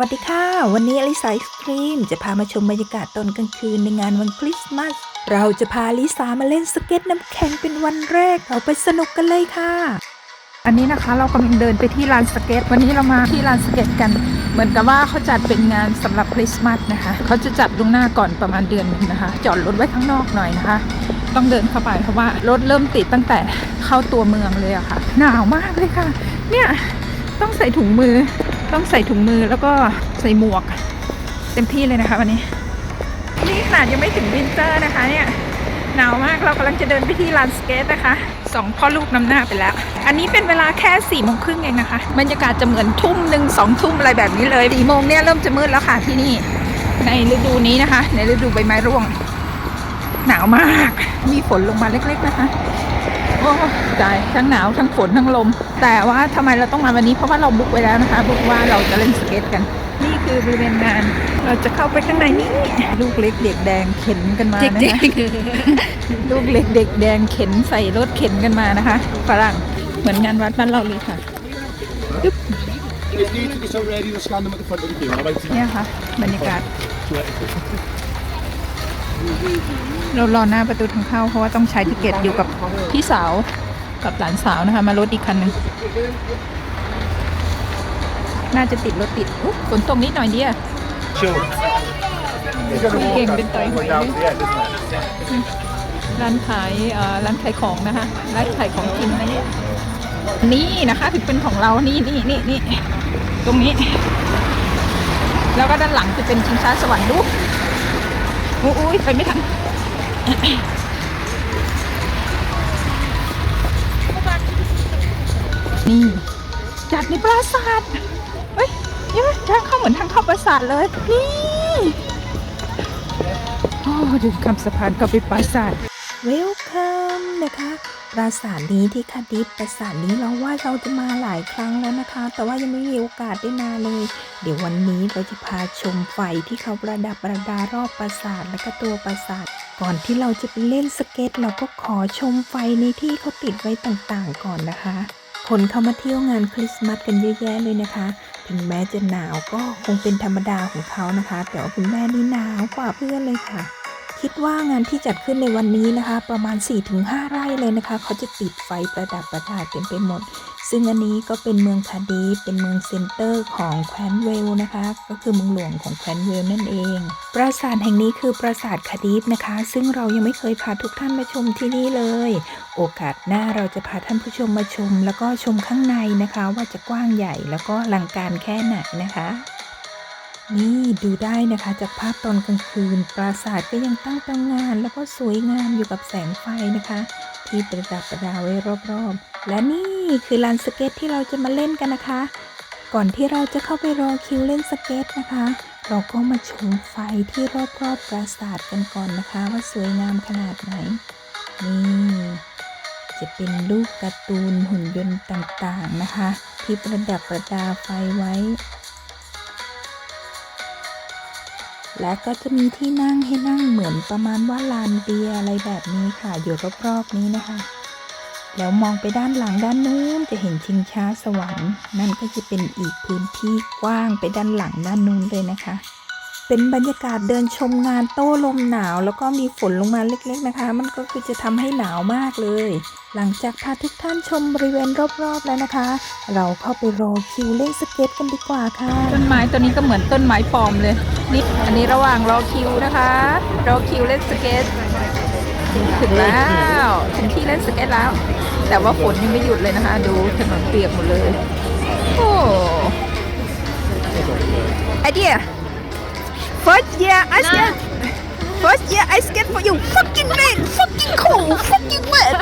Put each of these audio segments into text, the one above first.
วัสดีค่ะ วันนี้อลิสาไอศครีม จะพามาชมบรรยากาศตอนกลางคืนในงานวันคริสต์มาส เราจะพาลิสามาเล่นสเก็ตน้ำแข็งเป็นวันแรก เราไปสนุกกันเลยค่ะ อันนี้นะคะเรากำลังเดินไปที่ลานสเก็ต วันนี้เรามาที่ลานสเก็ตกัน เหมือนกับว่าเขาจัดเป็นงานสำหรับคริสต์มาสนะคะ เขาจะจัดล่วงหน้าก่อนประมาณเดือนนึงนะคะ จอดรถไว้ข้างนอกหน่อยนะคะ ต้องเดินเข้าไปเพราะว่ารถเริ่มติดตั้งแต่เข้าตัวเมืองเลยอะค่ะ หนาวมากเลยค่ะ เนี่ยต้องใส่ถุงมือ ต้องใส่ถุงมือแล้วก็ใส่หมวก เต็มที่เลยนะคะวันนี้ นี่ขนาดยังไม่ถึงวินเตอร์นะคะเนี่ยหนาวมากเรากำลังจะเดินไปที่ลานสเกตนะคะสองพ่อลูกนำหน้าไปแล้ว อันนี้เป็นเวลาแค่สี่โมงครึ่งเองนะคะบรรยากาศจะเหมือนทุ่มหนึ่งสองทุ่มอะไรแบบนี้เลยสี่โมงเนี่ยเริ่มจะมืดแล้วค่ะที่นี่ ในฤดูนี้นะคะ ในฤดูใบไม้ร่วง หนาวมาก มีฝนลงมาเล็ก ๆ นะคะ ตายทั้งหนาวทั้งฝนทั้งลม แต่ว่าทำไมเราต้องมาวันนี้เพราะว่าเราบุ๊กไว้แล้วนะคะบุ๊กว่าเราจะเล่นสเก็ตกัน นี่คือบริเวณงานเราจะเข้าไปข้างในนี่ลูกเล็กเด็กแดงเข็นกันมานะคะลูกเล็กเด็กแดงเข็นใส่รถเข็นกันมานะคะฝรั่งเหมือนงานวัดบ้านเราเลยค่ะ If you took us already, we'll stand them at the front of the queue. All right. เนี่ยค่ะบรรยากาศ เรารอหน้าประตูทางเข้าเพราะว่าต้องใช้ทิเกตอยู่กับพี่สาวกับหลานสาวนะคะ มารถอีกคันหนึ่งน่าจะติดรถติดอุ๊ยฝนตกนิดหน่อยเดียว Sure. เก่งเป็นต่อยหอยเลย down to the end, isn't it? ร้านขายเอ่อร้านขายของนะคะร้านขายของกินนะเนี่ยนี่นะคะถึงเป็นของเรานี่นี่นี่นี่ตรงนี้ แล้วก็ด้านหลังจะเป็นชิงช้าสวรรค์ดู อุ้ยไปไม่ทันนี่จัดในปราสาทเฮ้ยนี่มันทางเข้าเหมือนทางเข้าปราสาทเลย นี่โอ้เดินข้ามสะพานเข้าไปปราสาทเวลคัม นะคะ ปราสาทนี้ที่คาดิฟปราสาทนี้เราว่าเราจะมาหลายครั้งแล้วนะคะ แต่ว่ายังไม่มีโอกาสได้มาเลย เดี๋ยววันนี้เราจะพาชมไฟที่เขาประดับประดารอบปราสาทและก็ตัวปราสาท ก่อนที่เราจะไปเล่นสเก็ต เราก็ขอชมไฟในที่เขาติดไว้ต่างๆ ก่อนนะคะ คนเข้ามาเที่ยวงานคริสต์มาสกันเยอะแยะเลยนะคะ ถึงแม้จะหนาวก็คงเป็นธรรมดาของเขานะคะ แต่ว่าคุณแม่นี่หนาวกว่าเพื่อนเลยค่ะ คิดว่างานที่จัดขึ้นในวันนี้นะคะ ประมาณ 4-5 ไร่เลยนะคะ เขาจะติดไฟประดับประดาเต็มไปหมด ซึ่งอันนี้ก็เป็นเมืองคาดีเป็นเมืองเซ็นเตอร์ของแคว้นเวลนะคะ ก็คือเมืองหลวงของแคว้นเวลนั่นเอง ปราสาทแห่งนี้คือปราสาทคาดีฟนะคะ ซึ่งเรายังไม่เคยพาทุกท่านมาชมที่นี่เลย โอกาสหน้าเราจะพาท่านผู้ชมมาชม แล้วก็ชมข้างในนะคะ ว่าจะกว้างใหญ่แล้วก็ลังการแค่ไหนนะคะ นี่ดูได้นะคะจากภาพตอนกลางคืน ปราสาทก็ยังตั้งตระหงาน แล้วก็สวยงามอยู่กับแสงไฟนะคะ ที่ประดับประดาไว้รอบๆ และนี่คือลานสเก็ตที่เราจะมาเล่นกันนะคะ ก่อนที่เราจะเข้าไปรอคิวเล่นสเก็ตนะคะ เราก็มาชมไฟที่รอบๆปราสาทกันก่อนนะคะ ว่าสวยงามขนาดไหน นี่จะเป็นรูปการ์ตูนหุ่นยนต์ต่างๆนะคะ ที่ประดับประดาไฟไว้ และก็จะมีที่นั่งให้นั่งเหมือนประมาณว่าลานเบียอะไรแบบนี้ค่ะ อยู่รอบๆนี้นะคะ แล้วมองไปด้านหลังด้านนู้นจะเห็นชิงช้าสวรรค์นั่นก็จะเป็นอีกพื้นที่กว้างไปด้านหลังด้านนู้นเลยนะคะ เป็นบรรยากาศเดินชมงานโต้ลมหนาว แล้วก็มีฝนลงมาเล็กๆนะคะ มันก็คือจะทำให้หนาวมากเลย หลังจากพาทุกท่านชมบริเวณรอบๆแล้วนะคะ เราเข้าไปรอคิวเล่นสเก็ตกันดีกว่าค่ะ ต้นไม้ตัวนี้ก็เหมือนต้นไม้ปลอมเลยนี่อันนี้ระหว่างรอคิวนะคะ รอคิวเล่นสเก็ตถึงแล้วถึงที่เล่นสเก็ตแล้ว แต่ว่าฝนยังไม่หยุดเลยนะคะ ดูถนนเปียกหมดเลยโอ้ไอเดีย first year I skate first year I skate for you fucking rain fucking cold fucking wet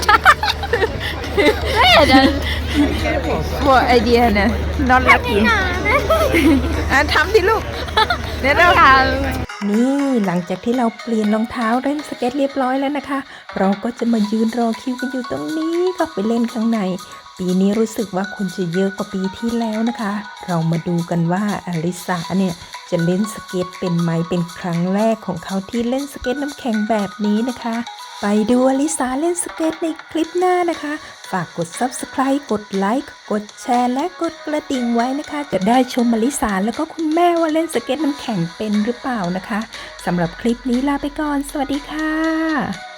ว่าไอเดียเนี่ย not lucky อะทำดิลูกเดี๋ยวเรานี่หลังจากที่เราเปลี่ยนรองเท้าเล่นสเก็ตเรียบร้อยแล้วนะคะ เราก็จะมายืนรอคิวกันอยู่ตรงนี้ก็ไปเล่นข้างใน ปีนี้รู้สึกว่าคนจะเยอะกว่าปีที่แล้วนะคะ เรามาดูกันว่าอลิสาเนี่ย จะเล่นสเก็ตเป็นไหมเป็นครั้งแรกของเขาที่เล่นสเก็ตน้ำแข็งแบบนี้นะคะ ไปดูอลิสาเล่นสเก็ตในคลิปหน้านะคะ ฝากกด Subscribe กดไลค์กดแชร์และกดกระดิ่งไว้นะคะ จะได้ชมอลิสาแล้วก็คุณแม่ว่าเล่นสเก็ตมันแข่งเป็นหรือเปล่านะคะสำหรับคลิปนี้ลาไปก่อน สวัสดีค่ะ